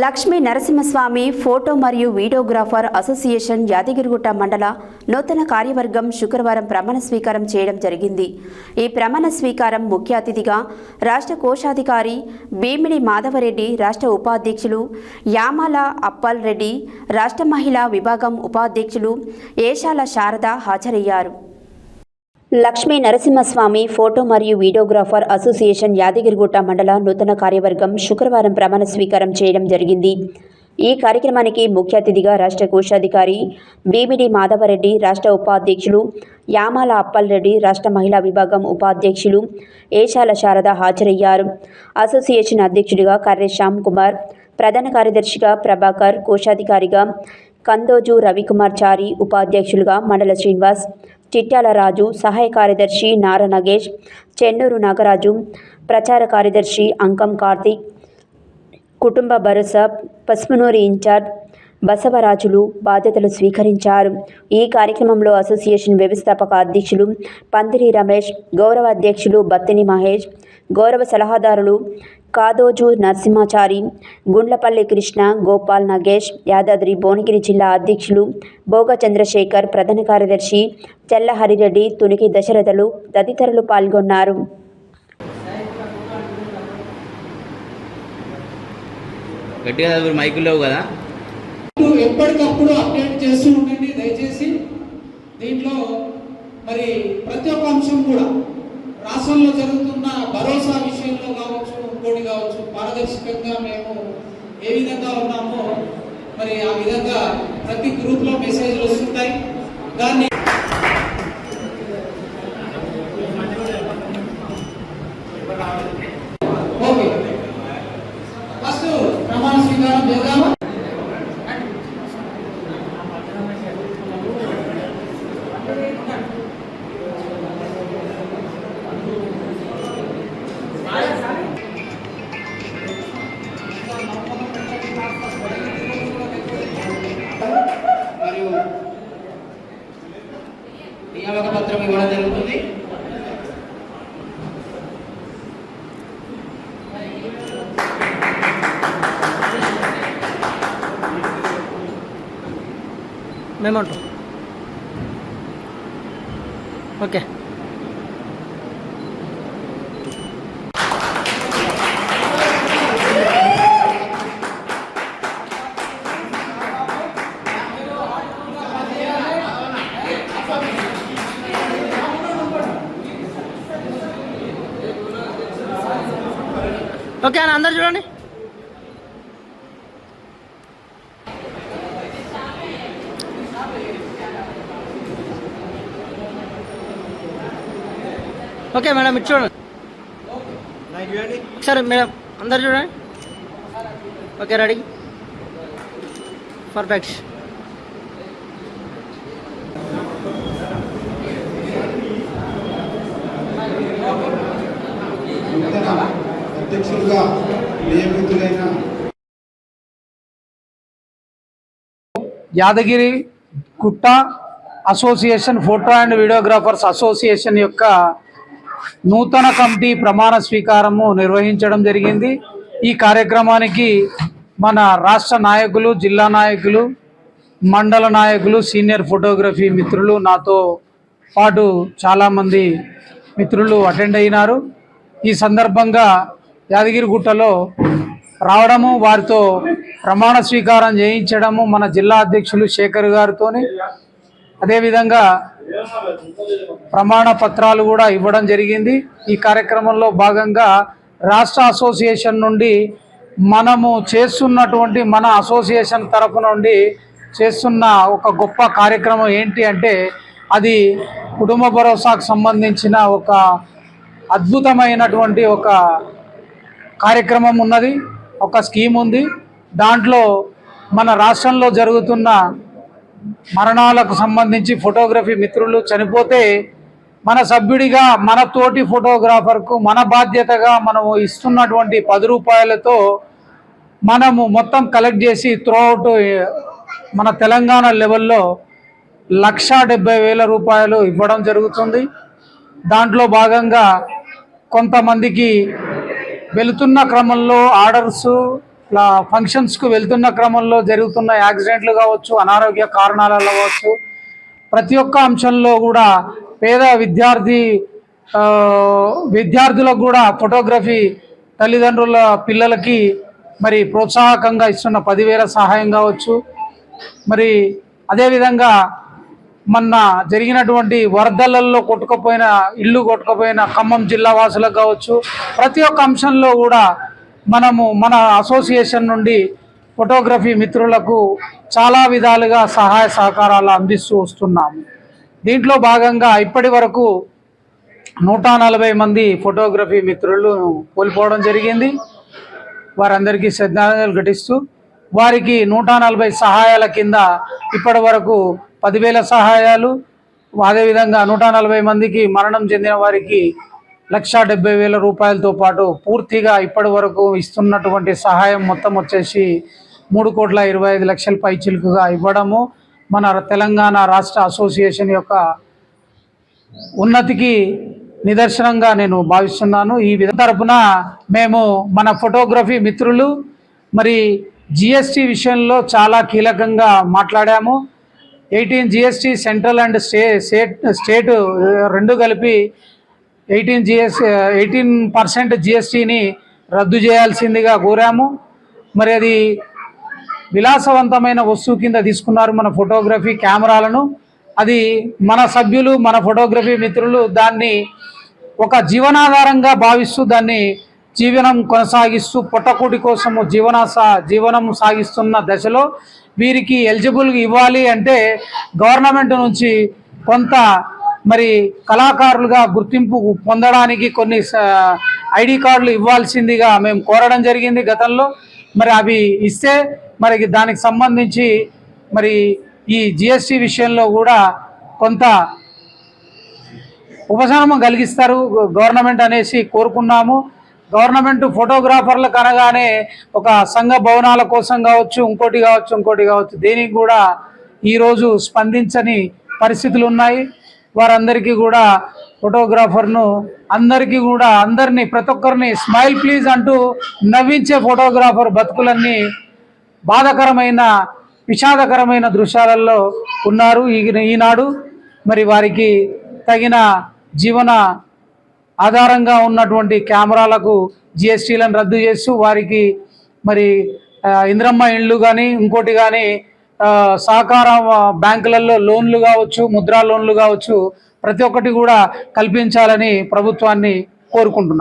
Lakshmi Narasimhaswamy photo మరియు videographer association Yadagirigutta మండల నూతన కార్యవర్గం శుక్రవారం ప్రమాణ స్వీకారం చేయడం జరిగింది. ఈ ప్రమాణ స్వీకారం ముఖ్య అతిథిగా రాష్ట్ర కోశాధికారి భీమిడి మాధవరెడ్డి రాష్ట్ర ఉపాధ్యక్షులు యామాల అప్పల్ రెడ్డి రాష్ట్ర మహిళా విభాగం ఉపాధ్యక్షులు ఏషాల శారద హాజరయ్యారు. లక్ష్మీ నరసింహస్వామి ఫోటో మరియు వీడియోగ్రాఫర్ అసోసియేషన్ యాదగిరిగుట్ట మండల నూతన కార్యవర్గం శుక్రవారం ప్రమాణ స్వీకారం చేయడం జరిగింది. ఈ కార్యక్రమానికి ముఖ్య అతిథిగా రాష్ట్ర కోశాధికారి భీమిడి మాధవరెడ్డి రాష్ట్ర ఉపాధ్యక్షులు యామాల అప్పల్ రెడ్డి రాష్ట్ర మహిళా విభాగం ఉపాధ్యక్షులు ఏషాల శారద హాజరయ్యారు. అసోసియేషన్ అధ్యక్షుడిగా కర్రె శ్యామ్ కుమార్ ప్రధాన కార్యదర్శిగా ప్రభాకర్ కోశాధికారిగా కందోజు రవికుమార్ చారి ఉపాధ్యక్షులుగా మండల శ్రీనివాస్ చిట్యాల రాజు సహాయ కార్యదర్శి నార నగేష్ చెన్నూరు నాగరాజు ప్రచార కార్యదర్శి అంకం కార్తీక్ కుటుంబ భరోసా పసుపునూరి ఇన్ఛార్జ్ బసవరాజులు బాధ్యతలు స్వీకరించారు. ఈ కార్యక్రమంలో అసోసియేషన్ వ్యవస్థాపక అధ్యక్షులు పందిరి రమేష్ గౌరవ అధ్యక్షులు బత్తిని మహేష్ గౌరవ సలహాదారులు కాదోజు నరసింహాచారి గుండ్లపల్లి కృష్ణ గోపాల్ నగేష్ యాదాద్రి భువనగిరి జిల్లా అధ్యక్షులు భోగ చంద్రశేఖర్ ప్రధాన కార్యదర్శి చెల్ల హరిరెడ్డి తునికి దశరథలు తదితరులు పాల్గొన్నారు. గట్టిగా చదువు మైకులు లేవు కదా? ఇప్పుడు ఎప్పటికప్పుడు అప్డేట్ చేస్తూ ఉండండి దయచేసి. దీంట్లో మరి ప్రతి ఒక్క అంశం కూడా రాష్ట్రంలో జరుగుతున్న భరోసా విషయంలో కావచ్చు ఇంకోటి కావచ్చు పారదర్శకంగా మేము ఏ విధంగా ఉన్నామో మరి ఆ విధంగా ప్రతి గ్రూప్లో మెసేజ్లు వస్తుంటాయి. దాన్ని నియామక ఇవ్వడం జరుగుతుంది. మేమంటాం. ఓకే. ఓకే అని అందరు చూడండి. ఓకే మేడం ఇది చూడండి. సరే మేడం అందరు చూడండి. Okay ready. పర్ఫెక్ట్. నూతన అధ్యక్షులుగా నియమితులైన Yadagiri Gutta association photo and videographers association యొక్క నూతన కమిటీ ప్రమాణ స్వీకారము నిర్వహించడం జరిగింది. ఈ కార్యక్రమానికి మన రాష్ట్ర నాయకులు జిల్లా నాయకులు మండల నాయకులు సీనియర్ ఫోటోగ్రఫీ మిత్రులు నాతో పాటు చాలామంది మిత్రులు అటెండ్ అయినారు. ఈ సందర్భంగా యాదగిరిగుట్టలో రావడము వారితో ప్రమాణ స్వీకారం చేయించడము మన జిల్లా అధ్యక్షులు శేఖర్ గారితోని. అదేవిధంగా ప్రమాణ పత్రాలు కూడా ఇవ్వడం జరిగింది. ఈ కార్యక్రమంలో భాగంగా రాష్ట్ర అసోసియేషన్ నుండి మనము చేస్తున్నటువంటి మన అసోసియేషన్ తరఫు నుండి చేస్తున్న ఒక గొప్ప కార్యక్రమం ఏంటి అంటే అది కుటుంబ భరోసాకు సంబంధించిన ఒక అద్భుతమైనటువంటి ఒక కార్యక్రమం ఉన్నది ఒక స్కీమ్ ఉంది. దాంట్లో మన రాష్ట్రంలో జరుగుతున్న మరణాలకు సంబంధించి ఫోటోగ్రఫీ మిత్రులు చనిపోతే మన సభ్యుడిగా మన తోటి ఫోటోగ్రాఫర్కు మన బాధ్యతగా మనము ఇస్తున్నటువంటి పది రూపాయలతో మనము మొత్తం కలెక్ట్ చేసి త్రూఅవుట్ మన తెలంగాణ లెవెల్లో లక్ష డెబ్బై వేల రూపాయలు ఇవ్వడం జరుగుతుంది. దాంట్లో భాగంగా కొంతమందికి వెళుతున్న క్రమంలో ఆర్డర్స్ ఫంక్షన్స్కు వెళ్తున్న క్రమంలో జరుగుతున్న యాక్సిడెంట్లు కావచ్చు అనారోగ్య కారణాలు కావచ్చు ప్రతి ఒక్క అంశంలో కూడా పేద విద్యార్థి విద్యార్థులకు కూడా ఫోటోగ్రఫీ తల్లిదండ్రుల పిల్లలకి మరి ప్రోత్సాహకంగా ఇస్తున్న పదివేల సహాయం కావచ్చు. మరి అదేవిధంగా మొన్న జరిగినటువంటి వరదలలో కొట్టుకుపోయిన ఇల్లు కొట్టుకుపోయిన ఖమ్మం జిల్లా వాసులకు కావచ్చు ప్రతి ఒక్క అంశంలో కూడా మనము మన అసోసియేషన్ నుండి ఫోటోగ్రఫీ మిత్రులకు చాలా విధాలుగా సహాయ సహకారాలు అందిస్తూ వస్తున్నాము. దీంట్లో భాగంగా ఇప్పటి వరకు నూట నలభై మంది ఫోటోగ్రఫీ మిత్రులు కోల్పోవడం జరిగింది. వారందరికీ శ్రద్ధాంజలు ఘటిస్తూ వారికి నూట నలభై సహాయాల కింద ఇప్పటి వరకు పదివేల సహాయాలు అదేవిధంగా నూట నలభై మందికి మరణం చెందిన వారికి లక్ష డెబ్బై వేల రూపాయలతో పాటు పూర్తిగా ఇప్పటి వరకు ఇస్తున్నటువంటి సహాయం మొత్తం వచ్చేసి మూడు కోట్ల ఇరవై ఐదు లక్షల పైచిలుకుగా ఇవ్వడము. మన తెలంగాణ రాష్ట్ర అసోసియేషన్ యొక్క ఉన్నతికి నిదర్శనంగా నేను భావిస్తున్నాను. ఈ విధ తరపున మేము మన ఫోటోగ్రఫీ మిత్రులు మరి జిఎస్టి విషయంలో చాలా కీలకంగా మాట్లాడాము. Eighteen GST central and stay state state రెండు కలిపి ఎయిటీన్ జిఎస్ ఎయిటీన్ పర్సెంట్ జిఎస్టీని రద్దు చేయాల్సిందిగా కోరాము. మరి అది విలాసవంతమైన వస్తువు కింద తీసుకున్నారు మన ఫోటోగ్రఫీ కెమెరాలను. అది మన సభ్యులు మన ఫోటోగ్రఫీ మిత్రులు దాన్ని ఒక జీవనాధారంగా భావిస్తూ దాన్ని జీవనం కొనసాగిస్తూ పొట్టకూటి కోసము జీవన సా జీవనం సాగిస్తున్న దశలో వీరికి ఎలిజిబుల్ ఇవ్వాలి అంటే గవర్నమెంట్ నుంచి కొంత మరి కళాకారులుగా గుర్తింపు పొందడానికి కొన్ని ఐడి కార్డులు ఇవ్వాల్సిందిగా మేము కోరడం జరిగింది గతంలో. మరి అవి ఇస్తే మరి దానికి సంబంధించి మరి ఈ జిఎస్టి విషయంలో కూడా కొంత ఉపశమనం కలిగిస్తారు. గవర్నమెంట్ అనేసి కోరుకున్నాము. గవర్నమెంట్ ఫోటోగ్రాఫర్లకు అనగానే ఒక సంఘ భవనాల కోసం కావచ్చు ఇంకోటి కావచ్చు ఇంకోటి కావచ్చు దేనికి కూడా ఈరోజు స్పందించని పరిస్థితులు ఉన్నాయి. వారందరికీ కూడా ఫోటోగ్రాఫర్ను అందరికీ కూడా అందరినీ ప్రతి ఒక్కరిని స్మైల్ ప్లీజ్ అంటూ నవ్వించే ఫోటోగ్రాఫర్ బతుకులన్నీ బాధకరమైన విషాదకరమైన దృశ్యాలలో ఉన్నారు ఈ- ఈనాడు. మరి వారికి తగిన జీవన ఆధారంగా ఉన్నటువంటి కెమెరాలకు జిఎస్టీలను రద్దు చేస్తూ వారికి మరి ఇంద్రమ్మ ఇండ్లు కానీ ఇంకోటి కానీ సహకార బ్యాంకులలో లోన్లు కావచ్చు ముద్రా లోన్లు కావచ్చు ప్రతి ఒక్కటి కూడా కల్పించాలని ప్రభుత్వాన్ని కోరుకుంటున్నాను